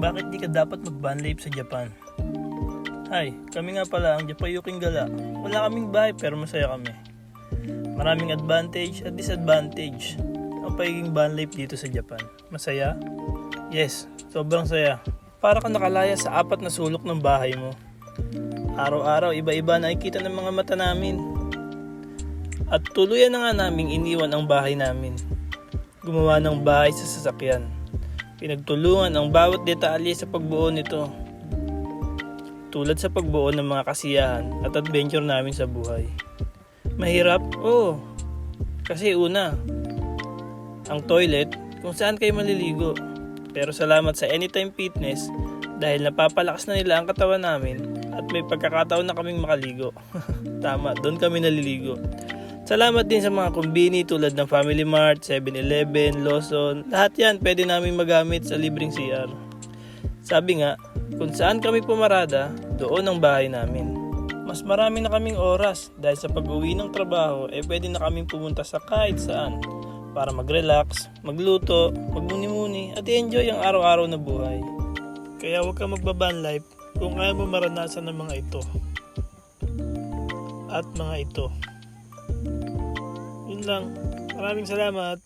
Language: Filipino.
bakit di ka dapat mag-van sa Japan? Hi, kami nga pala ang Japayuking Gala. Wala kaming bahay pero masaya kami. Maraming advantage at disadvantage ang pagiging van dito sa Japan. Masaya? Yes, sobrang saya. Para ka nakalaya sa apat na sulok ng bahay mo. Araw-araw, iba-iba nakikita ng mga mata namin. At tuluyan na nga naming iniwan ang bahay namin. Gumawa ng bahay sa sasakyan. Pinagtulungan ang bawat detalye sa pagbuo nito. Tulad sa pagbuo ng mga kasiyahan at adventure namin sa buhay. Mahirap? Oo. Kasi una, ang toilet kung saan kayo maliligo. Pero salamat sa Anytime Fitness dahil napapalakas na nila ang katawan namin at may pagkakataon na kaming makaligo. Tama, doon kami naliligo. Salamat din sa mga kumbini tulad ng Family Mart, 7-Eleven, Lawson. Lahat yan pwede namin magamit sa libreng CR. Sabi nga, kung saan kami pumarada, doon ang bahay namin. Mas marami na kaming oras dahil sa pag-uwi ng trabaho, eh pwede na kaming pumunta sa kahit saan para mag-relax, magluto, magmuni-muni at i-enjoy ang araw-araw na buhay. Kaya huwag ka magbaban life kung ayaw mo maranasan ng mga ito. At mga ito. Yun lang. Maraming salamat.